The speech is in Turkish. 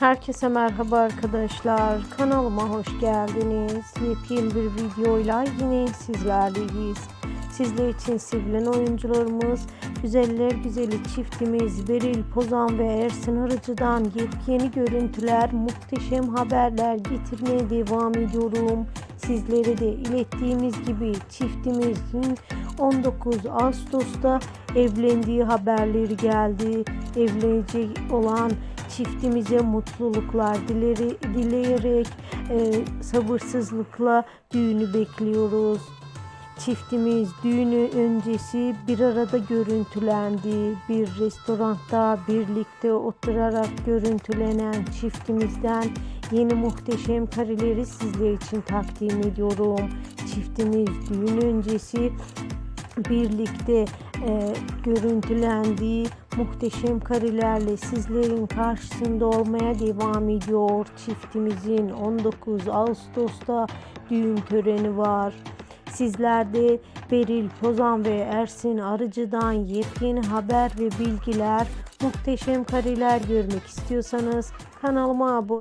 Herkese merhaba arkadaşlar. Kanalıma hoş geldiniz. Yepyeni bir videoyla yine sizlerleyiz. Sizler için sevilen oyuncularımız, güzeller güzeli çiftimiz Beril Pozan ve Ersin Arıcı'dan yepyeni görüntüler, muhteşem haberler getirmeye devam ediyorum. Sizlere de ilettiğimiz gibi çiftimizin 19 Ağustos'ta evlendiği haberleri geldi. Evlenecek olan çiftimize mutluluklar dileri, dileyerek e, sabırsızlıkla düğünü bekliyoruz. Çiftimiz düğünü öncesi bir arada görüntülendi. Bir restoranda birlikte oturarak görüntülenen çiftimizden yeni muhteşem kareleri sizler için takdim ediyorum. Çiftimiz düğün öncesi birlikte e, görüntülendiği muhteşem karelerle sizlerin karşısında olmaya devam ediyor. Çiftimizin 19 Ağustos'ta düğün töreni var. Sizler de Beril Pozan ve Ersin Arıcı'dan yepyeni haber ve bilgiler, muhteşem kareler görmek istiyorsanız kanalıma abone